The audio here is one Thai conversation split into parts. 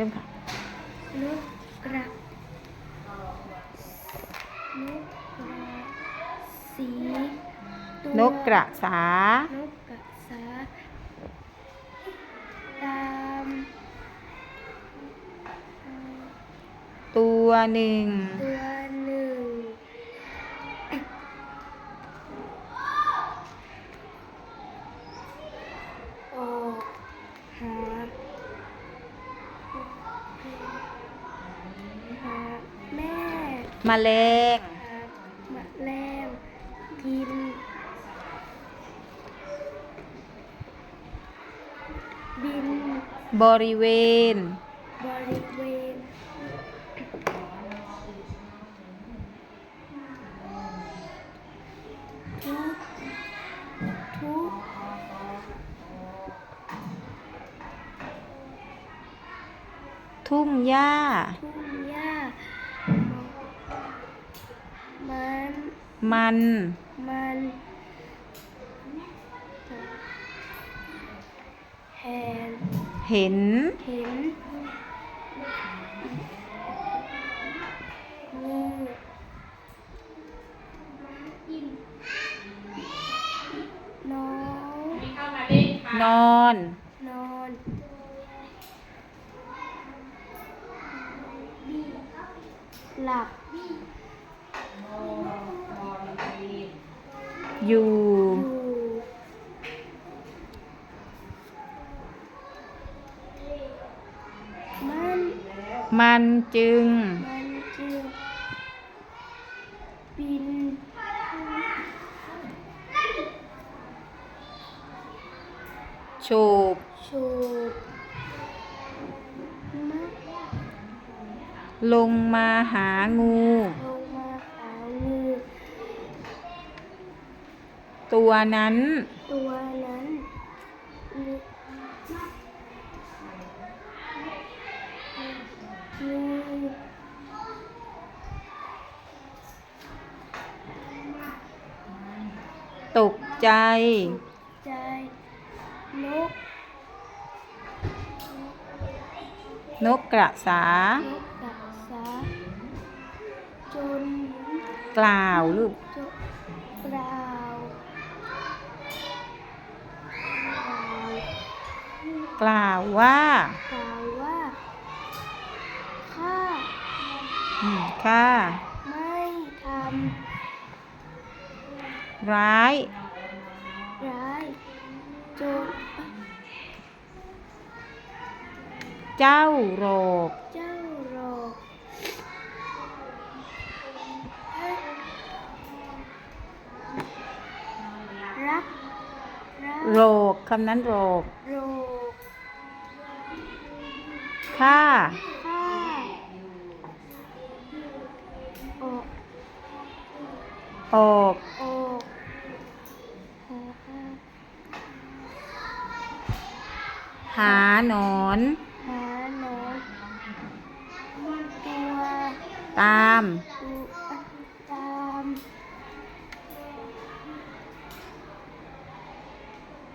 ริ่มค่ะนกกระนกกระสีตัวนกกระสานกกระสาตามตัวหนึ่งตัวหนึ่งออกหาหาแม่ แมลงหาแมลงกินบิน บริเวณ บริเวณ ทุก ทุก ทุ่งหญ้าทุ่ง มัน มันแหนเห็นเห็นงูน้องนอน นอน หลับ อยู่อยู่ มันมันจึง มันจึงบินโฉบโฉบมะลงมาหางู ตัวนั้น ตัวนั้นงูงูตกใจ ใจนกนกกระสานกกระสาจนกล่าวลูก จนเปล่าเปล่า กล่าวว่ากล่าวว่าข้าอืมค่ะไม่ทร้ายำร้ายจนเจ้าโรกเจ้าหลอกรักรักโรกคำนั้นโรกโรค ค่าข้าออกออกออกหาหาหนอน หาหนอนตัวตามตัวตาม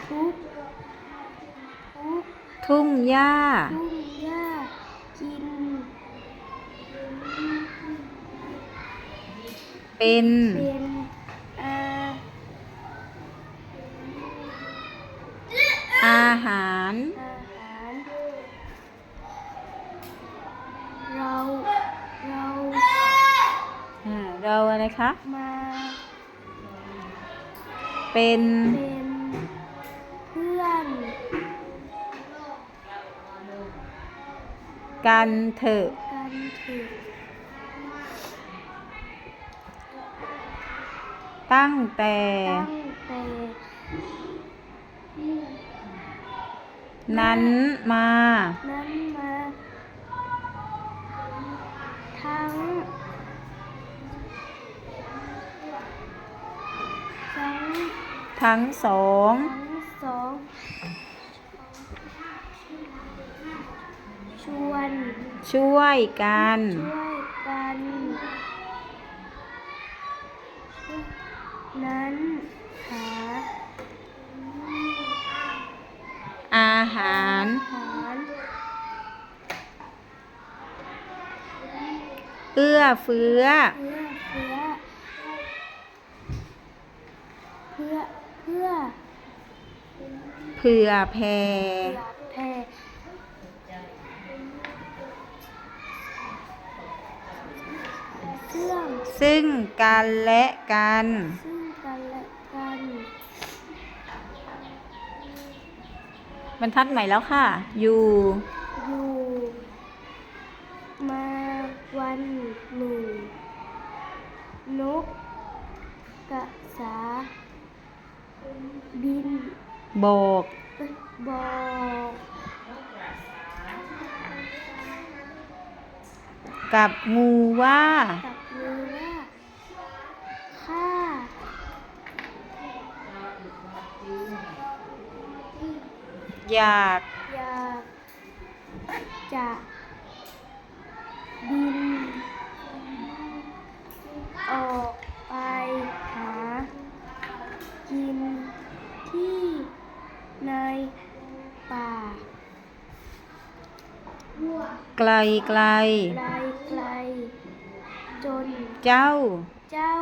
ทุกทุกทุ่งหญ้าทุ่งหญ้ากิน เป็นเป็นอาอาหาร อาหาร เราเราอ่าเราอะไรคะ มาเป็นเป็นเพื่อนกันเถอะ ตั้งแต่ ตั้งแต่นั้นมานั้นมา ทั้งทั้งทั้งสอง ทั้งสอง ชวนช่วยกัน ช่วยกัน นั้นหาอาหาร หารเอื้อเฟื้อ เพื่อเพื่อเพื่อเพื่อเผื่อแผ่ แผ่เครื่องซึ่งกันและกันซึ่งนและกัน บรรทัดใหม่แล้วค่ะ อยู่ อยู่มาวันหนึ่งนกกระสา บินโบกเอ้ยบอกกับงูว่า กับมือว่าข้า อยากอยากจะบินออกไปหากินที่ในป่า ไกลไกลไกลไกลจนเจ้า เจ้า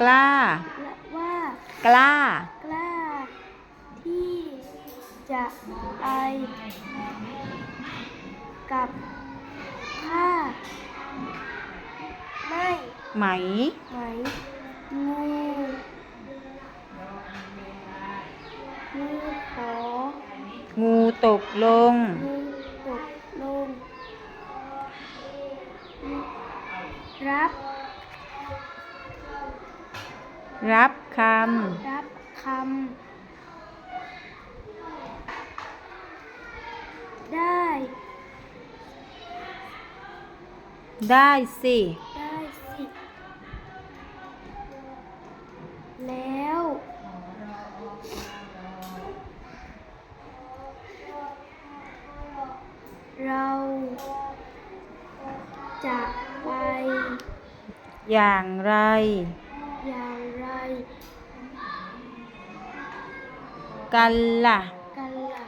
กล้าและว่ากล้ากล้าที่จะ ไปกับข้าไม่ไหม ไหมงูงูของูตกลง งูตกลง รับ รับครับคำ ได้ำ ได้สิ ได้สิ แล้ว เราจะไปอย่างไร อย่างไร กันล่ะกันล่ะ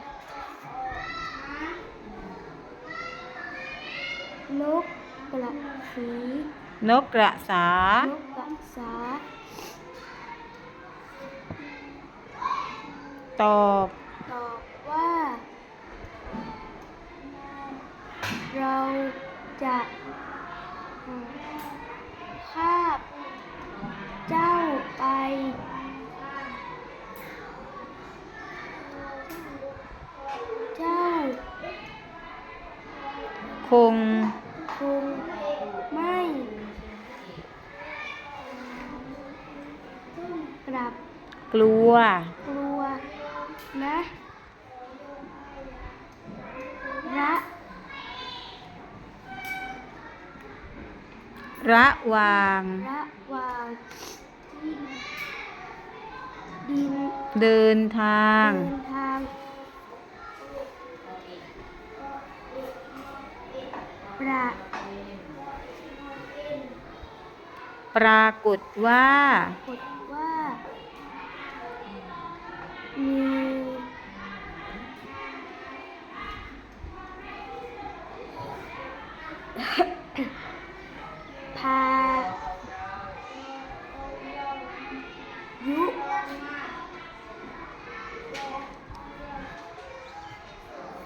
นก กระสีนกกระสา นกกระสา ตอบ ตอบว่า เราจะภาพเจ้าไป เจ้า คง คงไม่ กลับ กลั ว กลัว นะระระวาง ระหว่างดินเดินทาง เดินทาง ประปรากฏว่ากฏว่า มี พายุ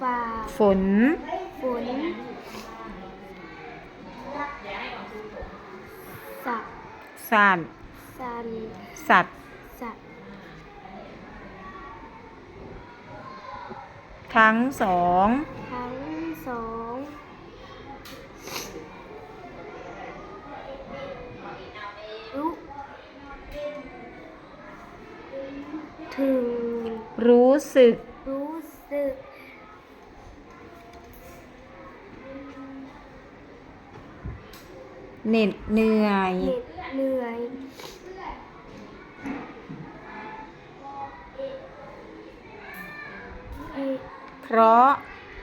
ฝ่าฝน ฝนสัตว์สัตว์สันสัตว์สัตว์ ทั้งสองทั้งสองรู้ถึงรู้สึก รู้สึก เหน็ดเหนื่อย เหน็ด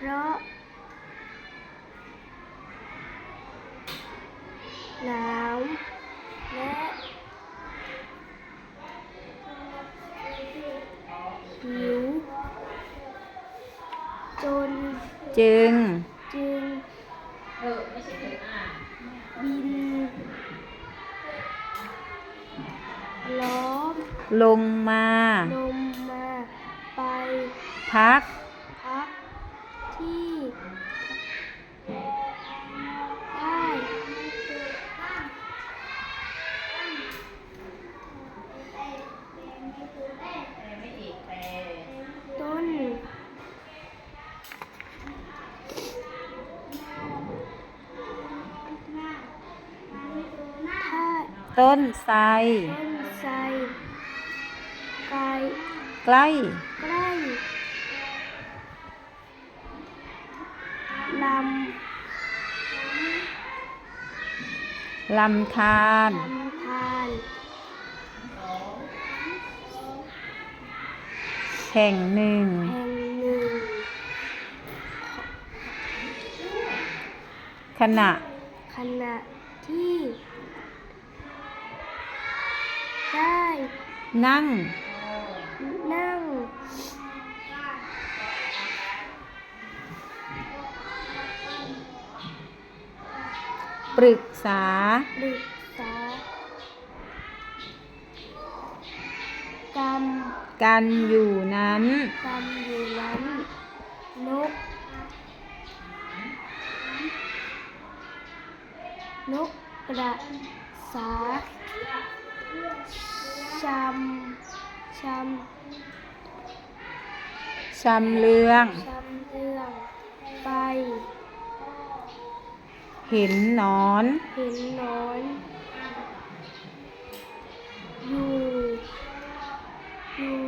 ราะหนาวและหิวจนจึง จึงบินล้อมลงมาลมมาไปพัก ต้นไทรต้นไทรไกลใกล้ใกล้ลลำธารำลำธารแห่งหนึ่ง แห่งหนึ่ง ขณะขณะที่ ได้ นั่ง นั่ง ปรึกษา ปรึกษากรรมกันอยู่นั้น กรรมอยู่นั้นนก นกกระสา ชำชชำเลืองำชำเรื่อง ไป เห็นหนอน เห็นหนอน อยู่ อยู่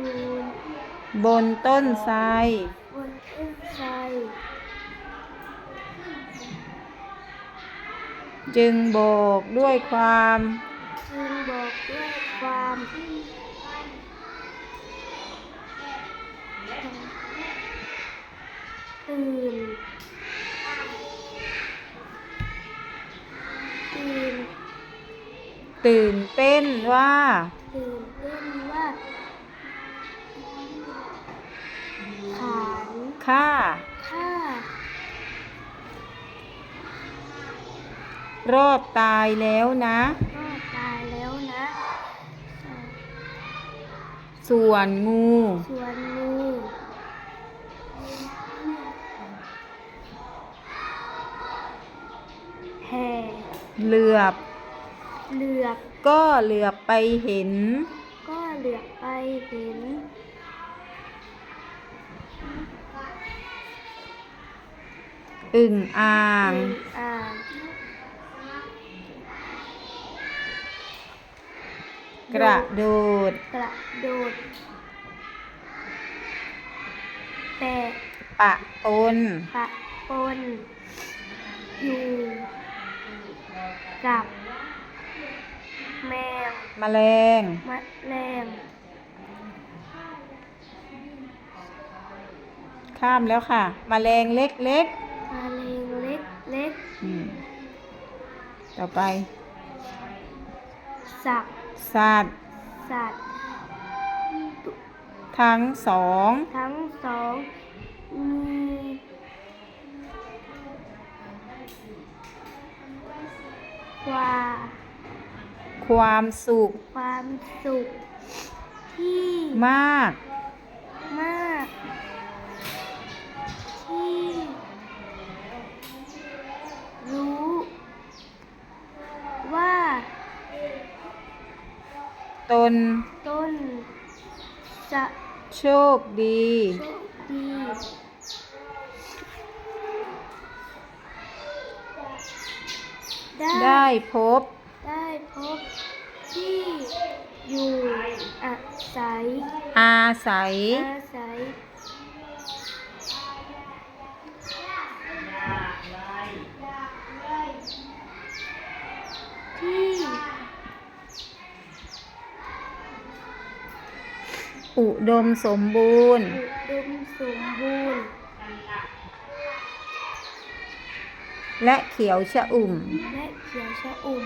บนต้นไทรบนต้นไทรจึงโบกด้วยความ จึงบอกด้วย ความตื่นตื่นตื่นเต้นว่า ตื่นเต้นว่าขานข้าข้ารอดตายแล้วนะ รอดตายแล้วนะ ส่วนงู ส่วนงูแห่เหลือบ เหลือบ ก็เหลือบไปเห็น ก็เหลือบไปเห็น อึ่งอ่างอึ่งอ่าง กระโดด กระโดด แปะปะปน ปะปน อยู่ กับ แมวแมลง มะแรงข้ามแล้วค่ะแมลงเล็กมะเร็งเล็กเล็กๆอืมต่อไป สัก สัตว์ สัตว์ ทั้งสอง ทั้งสองมีความความสุข ความสุข ที่มาก มาก ที่ รู้ ว่า ตน ต้นจะโชคดี โชคดีได้ได้พบ ได้พบที่อยู่อาศัยอาศัยอาศัย ที่ อุดมสมบูรณ์ อุดมสมบูรณ์ และเขียวชะอุ่ม และเขียวชะอุ่ม